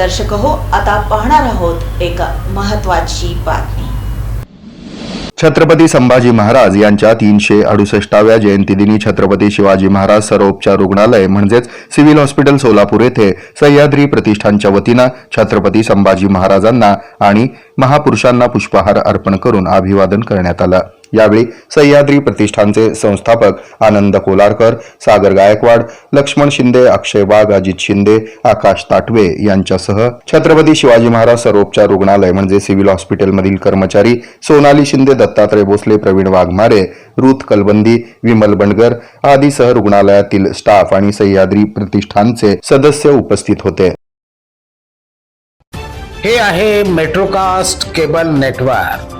दर्शक हो आता पाहणार आहोत एक महत्वाची बातमी. छत्रपती संभाजी महाराज यांच्या तीनशे अडुसष्टाव्या जयंतीदिनी छत्रपती शिवाजी महाराज सर्वोपचार रुग्णालय म्हणजेच सिव्हिल हॉस्पिटल सोलापूर येथे सह्याद्री प्रतिष्ठानच्या वतीनं छत्रपती संभाजी महाराजांना आणि महापुरुषांना पुष्पहार अर्पण करून अभिवादन करण्यात आलं. यावेळी सह्याद्री प्रतिष्ठानचे संस्थापक आनंद कोलारकर सागर गायकवाड लक्ष्मण शिंदे अक्षय वाघ अजित शिंदे आकाश ताटवे यांच्यासह छत्रपती शिवाजी महाराज सर्वोपचार रुग्णालय म्हणजे सिव्हिल हॉस्पिटलमधील कर्मचारी सोनाली शिंदे दत्तात्रय भोसले प्रवीण वाघमारे रुथ कलबंदी विमल बंडगर आदी सह रुग्णालयातील स्टाफ आणि सह्याद्री प्रतिष्ठानचे सदस्य उपस्थित होते. हे आहे मेट्रोकास्ट केबल नेटवर्क.